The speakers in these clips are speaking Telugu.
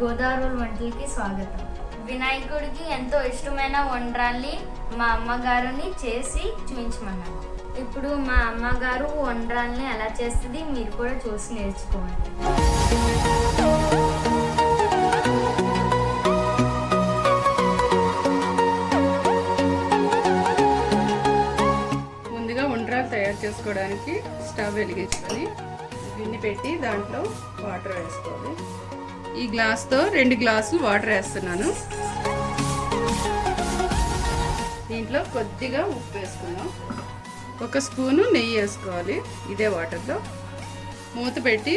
గోదావరి వంటలకి స్వాగతం. వినాయకుడికి ఎంతో ఇష్టమైన వంటరాల్ని మా అమ్మగారుని చేసి చూపించమన్నాను. ఇప్పుడు మా అమ్మగారు వంటరాల్ని ఎలా చేస్తుంది మీరు కూడా చూసి నేర్చుకోండి. ముందుగా ఉండ్రాలు తయారు చేసుకోవడానికి స్టవ్ వెలిగించుకొని గిన్నె పెట్టి దాంట్లో వాటర్ వేసుకోవాలి. ఈ గ్లాస్తో రెండు గ్లాసులు వాటర్ వేస్తున్నాను. దీంట్లో కొద్దిగా ఉప్పు వేసుకుందాం. ఒక స్పూను నెయ్యి వేసుకోవాలి. ఇదే వాటర్లో. మూత పెట్టి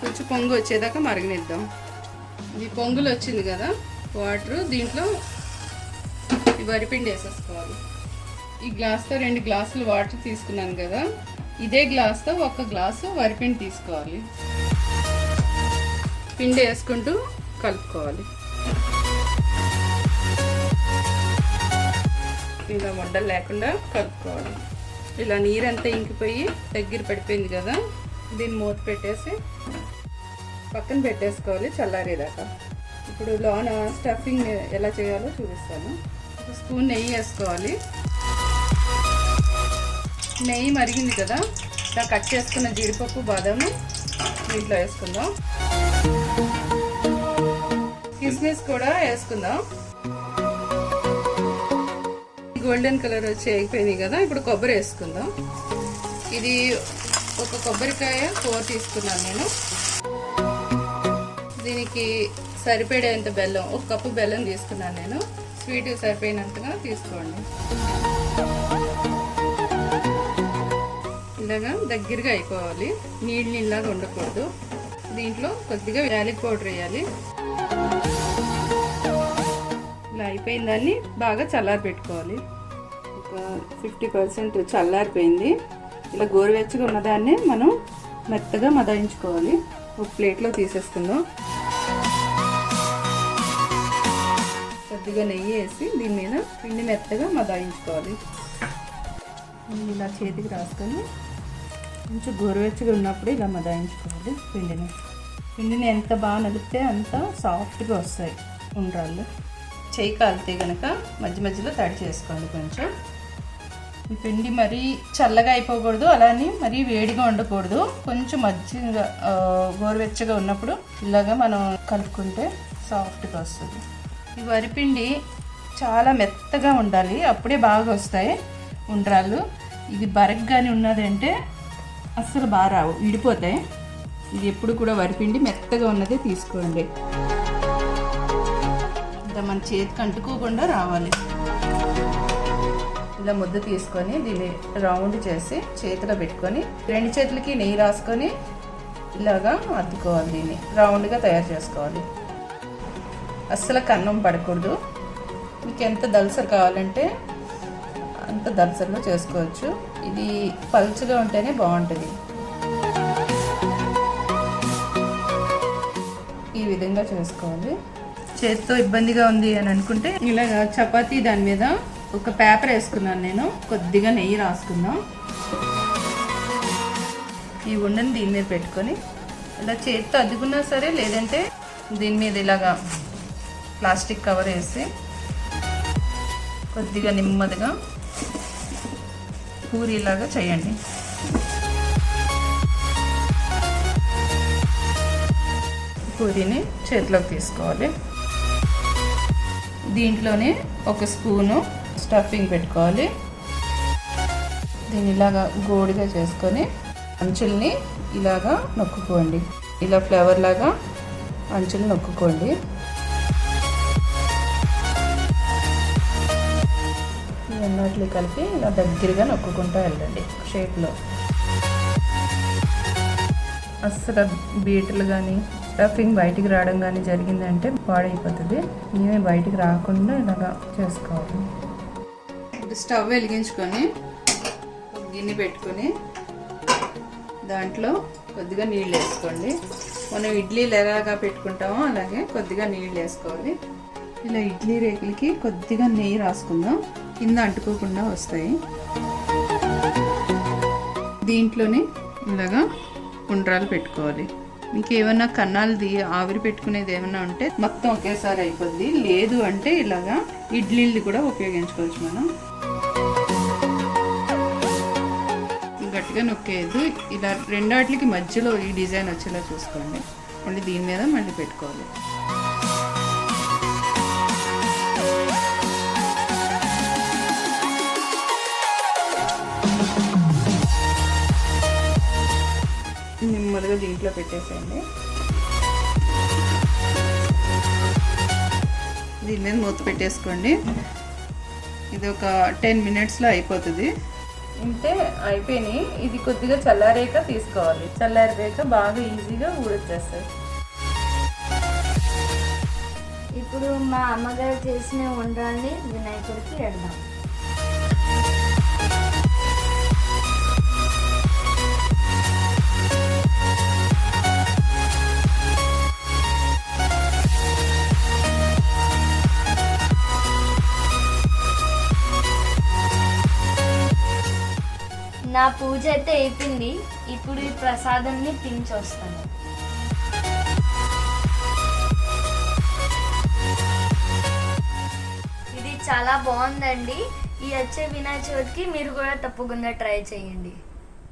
కొంచెం పొంగు వచ్చేదాకా మరగనిద్దాం. ఇది పొంగులు వచ్చింది కదా వాటరు దీంట్లో వరిపిండి వేసేసుకోవాలి. ఈ గ్లాస్తో రెండు గ్లాసులు వాటర్ తీసుకున్నాను కదా ఇదే గ్లాస్తో ఒక గ్లాసు వరిపిండి తీసుకోవాలి. పిండి వేసుకుంటూ కలుపుకోవాలి. ఇలా వండలు లేకుండా కలుపుకోవాలి. ఇలా నీరంతా ఇంకిపోయి దగ్గర పడిపోయింది కదా దీన్ని మూత పెట్టేసి పక్కన పెట్టేసుకోవాలి చల్లారేదాకా. ఇప్పుడు లోన స్టఫింగ్ ఎలా చేయాలో చూపిస్తాను. ఒక స్పూన్ నెయ్యి వేసుకోవాలి. నెయ్యి మరిగింది కదా ఇలా కట్ చేసుకున్న జీడిపప్పు బాదాము దీంట్లో వేసుకుందాం. కిస్మిస్ కూడా వేసుకుందాం. గోల్డెన్ కలర్ వచ్చి అయిపోయింది కదా ఇప్పుడు కొబ్బరి వేసుకుందాం. ఇది ఒక కొబ్బరికాయ కూర తీసుకున్నాను నేను. దీనికి సరిపడేంత బెల్లం ఒక కప్పు బెల్లం తీసుకున్నాను నేను. స్వీట్ సరిపోయినంతగా తీసుకోండి. ఇలాగా దగ్గరగా అయిపోవాలి. నీళ్ళు నీళ్ళగా ఉండకూడదు. దీంట్లో కొద్దిగా యాలిక్ పౌడర్ వేయాలి. ఇలా అయిపోయిన దాన్ని బాగా చల్లారి పెట్టుకోవాలి. ఒక ఫిఫ్టీ పర్సెంట్ చల్లారిపోయింది. ఇలా గోరువెచ్చగా ఉన్నదాన్ని మనం మెత్తగా మదాయించుకోవాలి. ఒక ప్లేట్లో తీసేసుకుందాం. కొద్దిగా నెయ్యి వేసి దీని మీద పిండి మెత్తగా మదాయించుకోవాలి. ఇలా చేతికి రాసుకొని కొంచెం గోరువెచ్చగా ఉన్నప్పుడు ఇలా మదాయించుకోవాలి పిండిని. పిండిని ఎంత బాగా నలిపితే అంత సాఫ్ట్గా వస్తాయి ఉండ్రాళ్ళు. చేయి కాలితే కనుక మధ్య మధ్యలో తడి చేసుకోండి కొంచెం. ఈ పిండి మరీ చల్లగా అయిపోకూడదు అలానే మరీ వేడిగా ఉండకూడదు. కొంచెం మధ్యగా గోరువెచ్చగా ఉన్నప్పుడు ఇలాగా మనం కలుపుకుంటే సాఫ్ట్గా వస్తుంది. ఈ వరిపిండి చాలా మెత్తగా ఉండాలి అప్పుడే బాగా వస్తాయి ఉండ్రాళ్ళు. ఇది బరగ్గానే ఉన్నదంటే అస్సలు బాగా రావు విడిపోతాయి. ఇది ఎప్పుడు కూడా వరిపిండి మెత్తగా ఉన్నదే తీసుకోండి. ఇలా మన చేతికి అంటుకోకుండా రావాలి. ఇలా ముద్ద తీసుకొని దీన్ని రౌండ్ చేసి చేతిలో పెట్టుకొని రెండు చేతులకి నెయ్యి రాసుకొని ఇలాగా అద్దుకోవాలి దీన్ని. రౌండ్గా తయారు చేసుకోవాలి. అస్సలు కన్నం పడకూడదు. మీకు ఎంత దలసరి కావాలంటే అంత దలసరిలో చేసుకోవచ్చు. ఇది పలుచగా ఉంటేనే బాగుంటుంది. విధంగా చేసుకోవాలి. చేతితో ఇబ్బందిగా ఉంది అని అనుకుంటే ఇలాగ చపాతీ దాని మీద ఒక పేపర్ వేసుకున్నాను నేను. కొద్దిగా నెయ్యి రాసుకుందాం. ఈ ఉండని దీని మీద పెట్టుకొని ఇలా చేతితో అద్దుకున్నా సరే లేదంటే దీని మీద ఇలాగా ప్లాస్టిక్ కవర్ వేసి కొద్దిగా నెమ్మదిగా పూరిలాగా చేయండి. పూరిని చేతిలోకి తీసుకోవాలి. దీంట్లోనే ఒక స్పూను స్టఫింగ్ పెట్టుకోవాలి. దీన్ని ఇలాగా గోడిగా చేసుకొని అంచుల్ని ఇలాగా నొక్కుకోండి. ఇలా ఫ్లేవర్ లాగా అంచులు నొక్కుకోండి. ఇవన్నట్లు కలిపి ఇలా దగ్గరగా నొక్కుకుంటూ వెళ్ళండి షేప్లో. అస్సలు బీటలు కానీ స్టఫింగ్ బయటికి రావడం కానీ జరిగిందంటే పాడైపోతుంది. మేమే బయటికి రాకుండా ఇలాగా చేసుకోవాలి. ఇప్పుడు స్టవ్ వెలిగించుకొని గిన్నె పెట్టుకొని దాంట్లో కొద్దిగా నీళ్ళు వేసుకోండి. మనం ఇడ్లీలు ఎలాగా పెట్టుకుంటామో అలాగే కొద్దిగా నీళ్ళు వేసుకోవాలి. ఇలా ఇడ్లీ రేకులకి కొద్దిగా నెయ్యి రాసుకుందాం. కింద అంటుకోకుండా వస్తాయి. దీంట్లోనే ఇలాగా ఉండ్రాలు పెట్టుకోవాలి. ఇంకేమన్నా ఏమన్నా కన్నాలది ఆవిరి పెట్టుకునేది ఏమన్నా ఉంటే మొత్తం ఒకేసారి అయిపోద్ది. లేదు అంటే ఇలాగా ఇడ్లీలు కూడా ఉపయోగించుకోవచ్చు మనం. గట్టిగా నొక్కేది ఇలా రెండాట్లకి మధ్యలో ఈ డిజైన్ వచ్చేలా చూసుకోండి. మళ్ళీ దీని మీద మళ్ళీ పెట్టుకోవాలి. నెమ్మదిగా దీంట్లో పెట్టేసేయండి. దీని మీద మూత పెట్టేసుకోండి. ఇది ఒక టెన్ మినిట్స్లో అయిపోతుంది. ఇంతే అయిపోయినాయి. ఇది కొద్దిగా చల్లారేక తీసుకోవాలి. చల్లారేక బాగా ఈజీగా ఊడొచ్చేస్తుంది. ఇప్పుడు మా అమ్మగారు చేసిన ఉండ్రాల్ని వినాయకుడికి ఎడదాం నా పూజ అయితే అయిపోయింది. ఇప్పుడు ఈ ప్రసాదాన్ని తిని వస్తాను. ఇది చాలా బాగుందండి. ఈ వచ్చే వినాయక చవితికి మీరు కూడా తప్పకుండా ట్రై చేయండి.